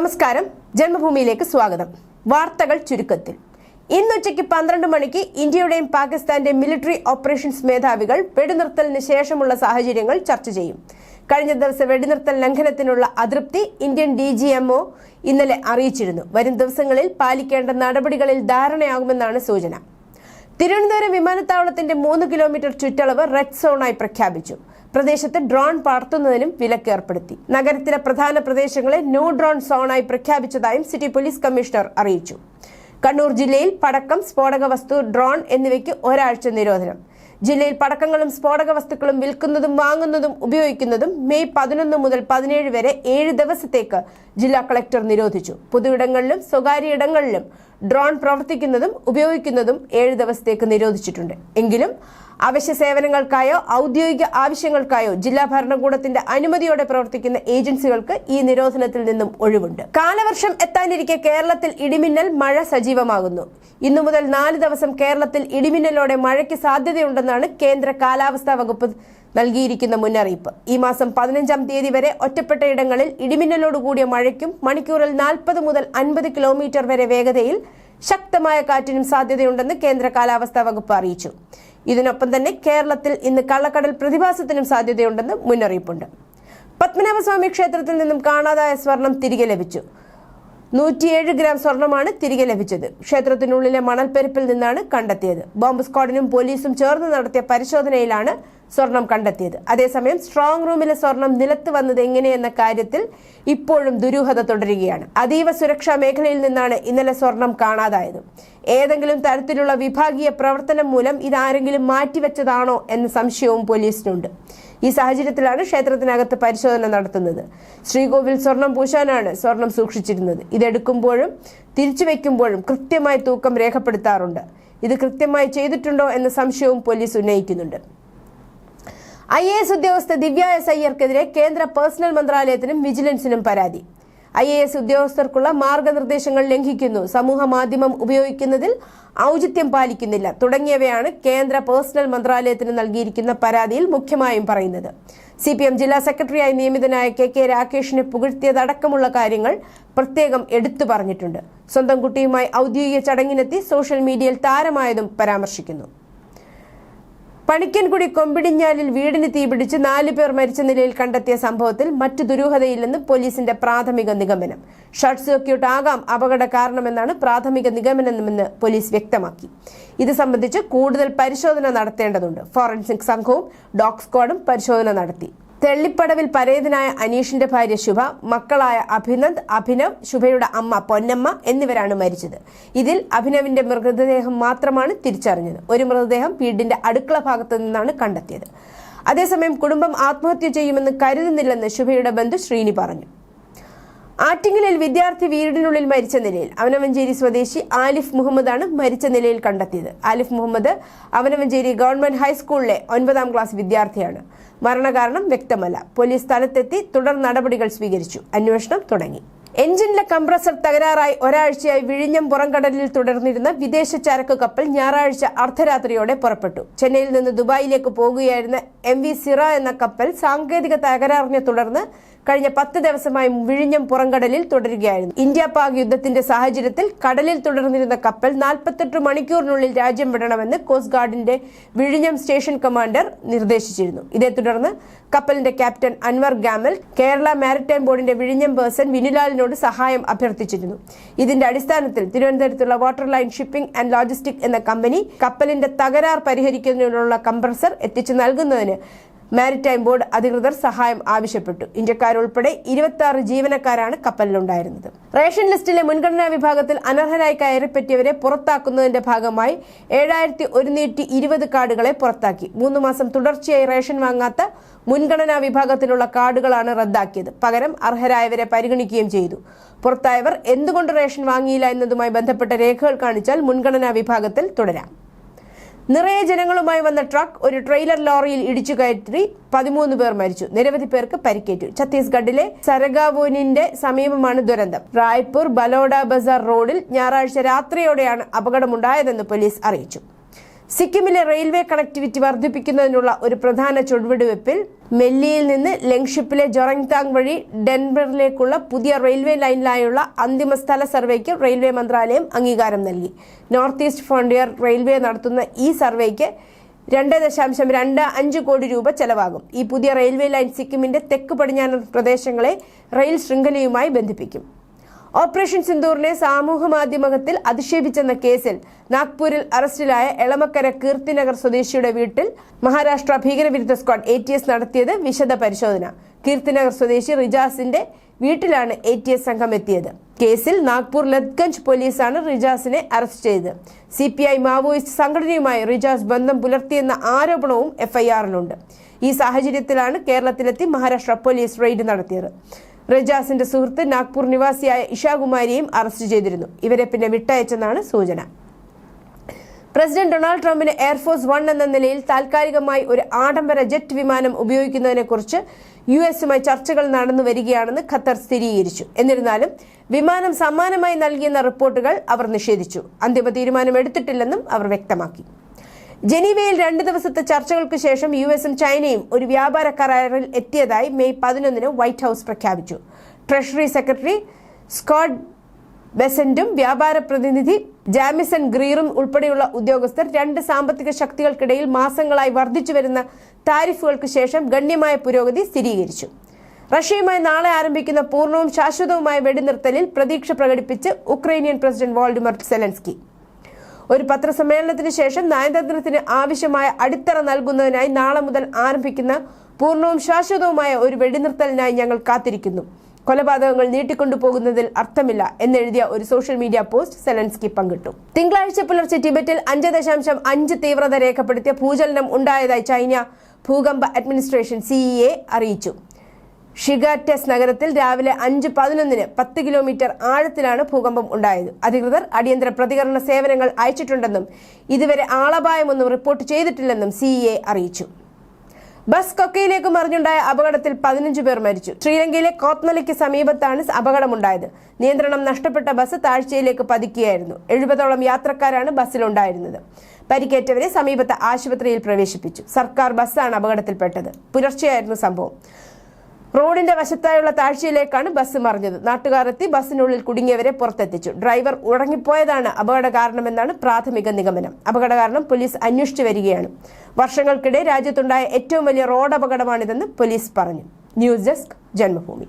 നമസ്കാരം. ജന്മഭൂമിയിലേക്ക് സ്വാഗതം. വാർത്തകൾ ചുരുക്കത്തിൽ. ഇന്നുച്ചയ്ക്ക് പന്ത്രണ്ട് മണിക്ക് ഇന്ത്യയുടെയും പാകിസ്ഥാന്റെയും മിലിറ്ററി ഓപ്പറേഷൻസ് മേധാവികൾ വെടിനിർത്തലിന് ശേഷമുള്ള സാഹചര്യങ്ങൾ ചർച്ച ചെയ്യും. കഴിഞ്ഞ ദിവസം വെടിനിർത്തൽ ലംഘനത്തിനുള്ള അതൃപ്തി ഇന്ത്യൻ ഡി ജി എംഒ ഇന്നലെ അറിയിച്ചിരുന്നു. വരും ദിവസങ്ങളിൽ പാലിക്കേണ്ട നടപടികളിൽ ധാരണയാകുമെന്നാണ് സൂചന. തിരുവനന്തപുരം വിമാനത്താവളത്തിന്റെ മൂന്ന് കിലോമീറ്റർ ചുറ്റളവ് റെഡ് സോണായി പ്രഖ്യാപിച്ചു. പ്രദേശത്ത് ഡ്രോൺ പറത്തുന്നതിനും വിലക്ക് ഏർപ്പെടുത്തി. നഗരത്തിലെ പ്രധാന പ്രദേശങ്ങളെ നോ ഡ്രോൺ സോണായി പ്രഖ്യാപിച്ചതായും സിറ്റി പോലീസ് കമ്മീഷണർ അറിയിച്ചു. കണ്ണൂർ ജില്ലയിൽ പടക്കം സ്ഫോടക വസ്തു ഡ്രോൺ എന്നിവയ്ക്ക് ഒരാഴ്ച നിരോധനം. ജില്ലയിൽ പടക്കങ്ങളും സ്ഫോടക വസ്തുക്കളും വിൽക്കുന്നതും വാങ്ങുന്നതും ഉപയോഗിക്കുന്നതും മെയ് പതിനൊന്ന് മുതൽ പതിനേഴ് വരെ ഏഴ് ദിവസത്തേക്ക് ജില്ലാ കളക്ടർ നിരോധിച്ചു. പൊതുവിടങ്ങളിലും സ്വകാര്യ ഇടങ്ങളിലും ഡ്രോൺ പ്രവർത്തിക്കുന്നതും ഉപയോഗിക്കുന്നതും ഏഴ് ദിവസത്തേക്ക് നിരോധിച്ചിട്ടുണ്ട്. എങ്കിലും അവശ്യ സേവനങ്ങൾക്കായോ ഔദ്യോഗിക ആവശ്യങ്ങൾക്കായോ ജില്ലാ ഭരണകൂടത്തിന്റെ അനുമതിയോടെ പ്രവർത്തിക്കുന്ന ഏജൻസികൾക്ക് ഈ നിരോധനത്തിൽ നിന്നും ഒഴിവുണ്ട്. കാലവർഷം എത്താനിരിക്കെ കേരളത്തിൽ ഇടിമിന്നൽ മഴ സജീവമാകുന്നു. ഇന്നു മുതൽ നാല് ദിവസം കേരളത്തിൽ ഇടിമിന്നലോടെ മഴയ്ക്ക് സാധ്യതയുണ്ടെന്നാണ് കേന്ദ്ര കാലാവസ്ഥാ വകുപ്പ് നൽകിയിരിക്കുന്ന മുന്നറിയിപ്പ്. ഈ മാസം പതിനഞ്ചാം തീയതി വരെ ഒറ്റപ്പെട്ട ഇടങ്ങളിൽ ഇടിമിന്നലോടുകൂടിയ മഴയ്ക്കും മണിക്കൂറിൽ നാൽപ്പത് മുതൽ അൻപത് കിലോമീറ്റർ വരെ വേഗതയിൽ ശക്തമായ കാറ്റിനും സാധ്യതയുണ്ടെന്ന് കേന്ദ്ര കാലാവസ്ഥാ വകുപ്പ് അറിയിച്ചു. ഇതിനൊപ്പം തന്നെ കേരളത്തിൽ ഇന്ന് കള്ളക്കടൽ പ്രതിഭാസത്തിനും സാധ്യതയുണ്ടെന്ന് മുന്നറിയിപ്പുണ്ട്. പത്മനാഭസ്വാമി ക്ഷേത്രത്തിൽ നിന്നും കാണാതായ സ്വർണം തിരികെ ലഭിച്ചു. നൂറ്റിയേഴ് ഗ്രാം സ്വർണമാണ് തിരികെ ലഭിച്ചത്. ക്ഷേത്രത്തിനുള്ളിലെ മണൽപ്പെരുപ്പിൽ നിന്നാണ് കണ്ടെത്തിയത്. ബോംബ് സ്ക്വാഡിനും പോലീസും ചേർന്ന് നടത്തിയ പരിശോധനയിലാണ് സ്വർണം കണ്ടെത്തിയത്. അതേസമയം സ്ട്രോങ് റൂമിലെ സ്വർണം നിലത്ത് വന്നത് എങ്ങനെയെന്ന കാര്യത്തിൽ ഇപ്പോഴും ദുരൂഹത തുടരുകയാണ്. അതീവ സുരക്ഷാ മേഖലയിൽ നിന്നാണ് ഇന്നലെ സ്വർണം കാണാതായത്. ഏതെങ്കിലും തരത്തിലുള്ള വിഭാഗീയ പ്രവർത്തനം മൂലം ഇതാരെങ്കിലും മാറ്റിവെച്ചതാണോ എന്ന സംശയവും പോലീസിനുണ്ട്. ഈ സാഹചര്യത്തിലാണ് ക്ഷേത്രത്തിനകത്ത് പരിശോധന നടത്തുന്നത്. ശ്രീകോവിൽ സ്വർണം പൂശാനാണ് സ്വർണം സൂക്ഷിച്ചിരുന്നത്. ഇതെടുക്കുമ്പോഴും തിരിച്ചു വെക്കുമ്പോഴും കൃത്യമായി തൂക്കം രേഖപ്പെടുത്താറുണ്ട്. ഇത് കൃത്യമായി ചെയ്തിട്ടുണ്ടോ എന്ന സംശയവും പോലീസ് ഉന്നയിക്കുന്നുണ്ട്. ഐ എ എസ് ഉദ്യോഗസ്ഥ ദിവ്യ എസ് അയ്യർക്കെതിരെ കേന്ദ്ര പേഴ്സണൽ മന്ത്രാലയത്തിനും വിജിലൻസിനും പരാതി. ഐ എ എസ് ഉദ്യോഗസ്ഥർക്കുള്ള മാർഗനിർദ്ദേശങ്ങൾ ലംഘിക്കുന്നു. സമൂഹ മാധ്യമം ഉപയോഗിക്കുന്നതിൽ ഔചിത്യം പാലിക്കുന്നില്ല. തുടങ്ങിയവയാണ് കേന്ദ്ര പേഴ്സണൽ മന്ത്രാലയത്തിന് നൽകിയിരിക്കുന്ന പരാതിയിൽ മുഖ്യമായും പറയുന്നത്. സി പി എം ജില്ലാ സെക്രട്ടറിയായി നിയമിതനായ കെ കെ രാകേഷിനെ പുകഴ്ത്തിയതടക്കമുള്ള കാര്യങ്ങൾ പ്രത്യേകം എടുത്തു പറഞ്ഞിട്ടുണ്ട്. സ്വന്തം കുട്ടിയുമായി ഔദ്യോഗിക ചടങ്ങിനെത്തി സോഷ്യൽ മീഡിയയിൽ താരമായതും പരാമർശിക്കുന്നു. പണിക്കൻകുടി കൊമ്പിടിഞ്ഞാലിൽ വീടിന് തീപിടിച്ച് നാലു പേർ മരിച്ച നിലയിൽ കണ്ടെത്തിയ സംഭവത്തിൽ മറ്റു ദുരൂഹതയില്ലെന്ന് പോലീസിന്റെ പ്രാഥമിക നിഗമനം. ഷർട്ട് സർക്യൂട്ട് ആകാം അപകട കാരണമെന്നാണ് പ്രാഥമിക നിഗമനമെന്ന് പോലീസ് വ്യക്തമാക്കി. ഇത് സംബന്ധിച്ച് കൂടുതൽ പരിശോധന നടത്തേണ്ടതുണ്ട്. ഫോറൻസിക് സംഘവും ഡോഗ് സ്ക്വാഡും പരിശോധന നടത്തി. തെള്ളിപ്പടവിൽ പരേതനായ അനീഷിന്റെ ഭാര്യ ശുഭ മക്കളായ അഭിനന്ദ് അഭിനവ് ശുഭയുടെ അമ്മ പൊന്നമ്മ എന്നിവരാണ് മരിച്ചത്. ഇതിൽ അഭിനവിന്റെ മൃതദേഹം മാത്രമാണ് തിരിച്ചറിഞ്ഞത്. ഒരു മൃതദേഹം വീടിന്റെ അടുക്കള ഭാഗത്തു നിന്നാണ് കണ്ടെത്തിയത്. അതേസമയം കുടുംബം ആത്മഹത്യ ചെയ്യുമെന്ന് കരുതുന്നില്ലെന്ന് ശുഭയുടെ ബന്ധു ശ്രീനി പറഞ്ഞു. ആറ്റിങ്ങലിൽ വിദ്യാർത്ഥി വീടിനുള്ളിൽ മരിച്ച നിലയിൽ അവനവഞ്ചേരി സ്വദേശി ആലിഫ് മുഹമ്മദാണ് മരിച്ച നിലയിൽ കണ്ടെത്തിയത്. ആലിഫ് മുഹമ്മദ് അവനവഞ്ചേരി ഗവൺമെന്റ് ഹൈസ്കൂളിലെ ഒൻപതാം ക്ലാസ് വിദ്യാർത്ഥിയാണ്. മരണകാരണം വ്യക്തമല്ല. പോലീസ് സ്ഥലത്തെത്തി തുടർ നടപടികൾ സ്വീകരിച്ചു. അന്വേഷണം തുടങ്ങി. എഞ്ചിനിലെ കംപ്രസർ തകരാറായി ഒരാഴ്ചയായി വിഴിഞ്ഞം പുറംകടലിൽ തുടർന്നിരുന്ന വിദേശ ചരക്ക് കപ്പൽ ഞായറാഴ്ച അർദ്ധരാത്രിയോടെ പുറപ്പെട്ടു. ചെന്നൈയിൽ നിന്ന് ദുബായിലേക്ക് പോകുകയായിരുന്ന എം വി സിറ എന്ന കപ്പൽ സാങ്കേതിക തകരാറിനെ തുടർന്ന് കഴിഞ്ഞ പത്ത് ദിവസമായി വിഴിഞ്ഞം പുറംകടലിൽ തുടരുകയായിരുന്നു. ഇന്ത്യ പാക് യുദ്ധത്തിന്റെ സാഹചര്യത്തിൽ കടലിൽ തുടർന്നിരുന്ന കപ്പൽ നാൽപ്പത്തെട്ട് മണിക്കൂറിനുള്ളിൽ രാജ്യം വിടണമെന്ന് കോസ്റ്റ് ഗാർഡിന്റെ വിഴിഞ്ഞം സ്റ്റേഷൻ കമാൻഡർ നിർദ്ദേശിച്ചിരുന്നു. ഇതേ തുടർന്ന് കപ്പലിന്റെ captain Anwar Gamal Kerala maritime ബോർഡിന്റെ വിഴിഞ്ഞം പേഴ്സൺ വിനിലാലിനോട് സഹായം അഭ്യർത്ഥിച്ചിരുന്നു. ഇതിന്റെ അടിസ്ഥാനത്തിൽ തിരുവനന്തപുരത്തുള്ള water line shipping and logistic എന്ന കമ്പനി കപ്പലിന്റെ തകരാർ പരിഹരിക്കുന്നതിനുള്ള കംപ്രസർ എത്തിച്ചു നൽകുന്നതിന് മാരിടൈം ബോർഡ് അധികൃതർ സഹായം ആവശ്യപ്പെട്ടു. ഇന്ത്യക്കാരുൾപ്പെടെ ഇരുപത്തി ആറ് ജീവനക്കാരാണ് കപ്പലിലുണ്ടായിരുന്നത്. റേഷൻ ലിസ്റ്റിലെ മുൻഗണനാ വിഭാഗത്തിൽ അനർഹരായി കയറിപ്പറ്റിയവരെ പുറത്താക്കുന്നതിന്റെ ഭാഗമായി ഏഴായിരത്തി ഒരുന്നൂറ്റി ഇരുപത് കാർഡുകളെ പുറത്താക്കി. മൂന്ന് മാസം തുടർച്ചയായി റേഷൻ വാങ്ങാത്ത മുൻഗണനാ വിഭാഗത്തിലുള്ള കാർഡുകളാണ് റദ്ദാക്കിയത്. പകരം അർഹരായവരെ പരിഗണിക്കുകയും ചെയ്തു. പുറത്തായവർ എന്തുകൊണ്ട് റേഷൻ വാങ്ങിയില്ല എന്നതുമായി ബന്ധപ്പെട്ട രേഖകൾ കാണിച്ചാൽ മുൻഗണനാ വിഭാഗത്തിൽ തുടരാം. നിറയെ ജനങ്ങളുമായി വന്ന ട്രക്ക് ഒരു ട്രെയിലർ ലോറിയിൽ ഇടിച്ചു കയറ്റി പതിമൂന്ന് പേർ മരിച്ചു. നിരവധി പേർക്ക് പരിക്കേറ്റു. ഛത്തീസ്ഗഡിലെ സരഗാവൂനിന്റെ സമീപമാണ് ദുരന്തം. റായ്പൂർ ബലോഡ ബസാർ റോഡിൽ ഞായറാഴ്ച രാത്രിയോടെയാണ് അപകടമുണ്ടായതെന്ന് പോലീസ് അറിയിച്ചു. സിക്കിമിലെ റെയിൽവേ കണക്ടിവിറ്റി വർദ്ധിപ്പിക്കുന്നതിനുള്ള ഒരു പ്രധാന ചുവടുവെപ്പിൽ മെല്ലിയിൽ നിന്ന് ലങ്ഷിപ്പിലെ ജൊറങ്താങ് വഴി ഡെൻബറിലേക്കുള്ള പുതിയ റെയിൽവേ ലൈനിലായുള്ള അന്തിമ സ്ഥല സർവേക്ക് റെയിൽവേ മന്ത്രാലയം അംഗീകാരം നൽകി. നോർത്ത് ഈസ്റ്റ് ഫ്രോണ്ടിയർ റെയിൽവേ നടത്തുന്ന ഈ സർവേക്ക് രണ്ട് ദശാംശം രണ്ട് അഞ്ച് കോടി രൂപ ചെലവാകും. ഈ പുതിയ റെയിൽവേ ലൈൻ സിക്കിമിന്റെ തെക്ക് പടിഞ്ഞാറൻ പ്രദേശങ്ങളെ റെയിൽ ശൃംഖലയുമായി ബന്ധിപ്പിക്കും. ഓപ്പറേഷൻ സിന്ദൂറിനെ സാമൂഹ മാധ്യമത്തിൽ അധിക്ഷേപിച്ചെന്ന കേസിൽ നാഗ്പൂരിൽ അറസ്റ്റിലായ എളമക്കര കീർത്തിനഗർ സ്വദേശിയുടെ വീട്ടിൽ മഹാരാഷ്ട്ര ഭീകരവിരുദ്ധ സ്ക്വാഡ് എ ടി എസ് നടത്തിയത് വിശദ പരിശോധന. കീർത്തിനഗർ സ്വദേശി റിജാസിന്റെ വീട്ടിലാണ് എ ടി എസ് സംഘം എത്തിയത്. കേസിൽ നാഗ്പൂർ ലത്ഗഞ്ച് പോലീസാണ് റിജാസിനെ അറസ്റ്റ് ചെയ്തത്. സി പി ഐ മാവോയിസ്റ്റ് സംഘടനയുമായി റിജാസ് ബന്ധം പുലർത്തിയെന്ന ആരോപണവും എഫ്ഐആറിലുണ്ട് ഈ സാഹചര്യത്തിലാണ് കേരളത്തിലെത്തി മഹാരാഷ്ട്ര പോലീസ് റെയ്ഡ് നടത്തിയത്. റജാസിന്റെ സുഹൃത്ത് നാഗ്പൂർ നിവാസിയായ ഇഷാകുമാരിയും അറസ്റ്റ് ചെയ്തിരുന്നു. ഇവരെ പിന്നെ വിട്ടയച്ചെന്നാണ് സൂചന. പ്രസിഡന്റ് ഡൊണാൾഡ് ട്രംപിന് എയർഫോഴ്സ് വൺ എന്ന നിലയിൽ താൽക്കാലികമായി ഒരു ആഡംബര ജെറ്റ് വിമാനം ഉപയോഗിക്കുന്നതിനെക്കുറിച്ച് യു എസുമായി ചർച്ചകൾ നടന്നു വരികയാണെന്ന് ഖത്തർ സ്ഥിരീകരിച്ചു. എന്നിരുന്നാലും വിമാനം സമ്മാനമായി നൽകിയെന്ന റിപ്പോർട്ടുകൾ അവർ നിഷേധിച്ചു. അന്തിമ തീരുമാനം എടുത്തിട്ടില്ലെന്നും അവർ വ്യക്തമാക്കി. ജനീവയിൽ രണ്ട് ദിവസത്തെ ചർച്ചകൾക്ക് ശേഷം യു എസും ചൈനയും ഒരു വ്യാപാര കരാറിൽ എത്തിയതായി മെയ് പതിനൊന്നിന് വൈറ്റ് ഹൗസ് പ്രഖ്യാപിച്ചു. ട്രഷറി സെക്രട്ടറി സ്കോട്ട് ബെസന്റും വ്യാപാര പ്രതിനിധി ജാമിസൺ ഗ്രീറും ഉൾപ്പെടെയുള്ള ഉദ്യോഗസ്ഥർ രണ്ട് സാമ്പത്തിക ശക്തികൾക്കിടയിൽ മാസങ്ങളായി വർദ്ധിച്ചു വരുന്ന താരിഫുകൾക്ക് ശേഷം ഗണ്യമായ പുരോഗതി സ്ഥിരീകരിച്ചു. റഷ്യയുമായി നാളെ ആരംഭിക്കുന്ന പൂർണവും ശാശ്വതവുമായ വെടിനിർത്തലിൽ പ്രതീക്ഷ പ്രകടിപ്പിച്ച് ഉക്രൈനിയൻ പ്രസിഡന്റ് വോൾഡിമർ സെലൻസ്കി. ഒരു പത്രസമ്മേളനത്തിന് ശേഷം നയതന്ത്രത്തിന് ആവശ്യമായ അടിത്തറ നൽകുന്നതിനായി നാളെ മുതൽ ആരംഭിക്കുന്ന പൂർണവും ശാശ്വതവുമായ ഒരു വെടിനിർത്തലിനായി ഞങ്ങൾ കാത്തിരിക്കുന്നു. കൊലപാതകങ്ങൾ നീട്ടിക്കൊണ്ടുപോകുന്നതിൽ അർത്ഥമില്ല എന്നെഴുതിയ ഒരു സോഷ്യൽ മീഡിയ പോസ്റ്റ് സെലൻസ്കി പങ്കിട്ടു. തിങ്കളാഴ്ച പുലർച്ചെ ടിബറ്റിൽ അഞ്ച് ദശാംശം അഞ്ച് തീവ്രത രേഖപ്പെടുത്തിയ ഭൂചലനം ഉണ്ടായതായി ചൈന ഭൂകമ്പ അഡ്മിനിസ്ട്രേഷൻ സിഇഎ അറിയിച്ചു. ഷിഗാറ്റസ് നഗരത്തിൽ രാവിലെ അഞ്ച് പതിനൊന്നിന് പത്ത് കിലോമീറ്റർ ആഴത്തിലാണ് ഭൂകമ്പം ഉണ്ടായത്. അധികൃതർ അടിയന്തര പ്രതികരണ സേവനങ്ങൾ അയച്ചിട്ടുണ്ടെന്നും ഇതുവരെ ആളപായമൊന്നും റിപ്പോർട്ട് ചെയ്തിട്ടില്ലെന്നും സി അറിയിച്ചു. ബസ് കൊക്കയിലേക്ക് മറിഞ്ഞുണ്ടായ അപകടത്തിൽ പതിനഞ്ച് പേർ മരിച്ചു. ശ്രീലങ്കയിലെ കോത്മലയ്ക്ക് സമീപത്താണ് അപകടമുണ്ടായത്. നിയന്ത്രണം നഷ്ടപ്പെട്ട ബസ് താഴ്ചയിലേക്ക് പതിക്കുകയായിരുന്നു. എഴുപതോളം യാത്രക്കാരാണ് ബസ്സിലുണ്ടായിരുന്നത്. പരിക്കേറ്റവരെ സമീപത്തെ ആശുപത്രിയിൽ പ്രവേശിപ്പിച്ചു. സർക്കാർ ബസ്സാണ് അപകടത്തിൽപ്പെട്ടത്. പുലർച്ചെയായിരുന്നു സംഭവം. റോഡിന്റെ വശത്തായുള്ള താഴ്ചയിലേക്കാണ് ബസ് മറിഞ്ഞത്. നാട്ടുകാരെത്തി ബസ്സിനുള്ളിൽ കുടുങ്ങിയവരെ പുറത്തെത്തിച്ചു. ഡ്രൈവർ ഉറങ്ങിപ്പോയതാണ് അപകട കാരണമെന്നാണ് പ്രാഥമിക നിഗമനം. അപകട കാരണം പോലീസ് അന്വേഷിച്ചു വരികയാണ്. വർഷങ്ങൾക്കിടെ രാജ്യത്തുണ്ടായ ഏറ്റവും വലിയ റോഡ് അപകടമാണിതെന്ന് പോലീസ് പറഞ്ഞു. News desk Janmabhumi.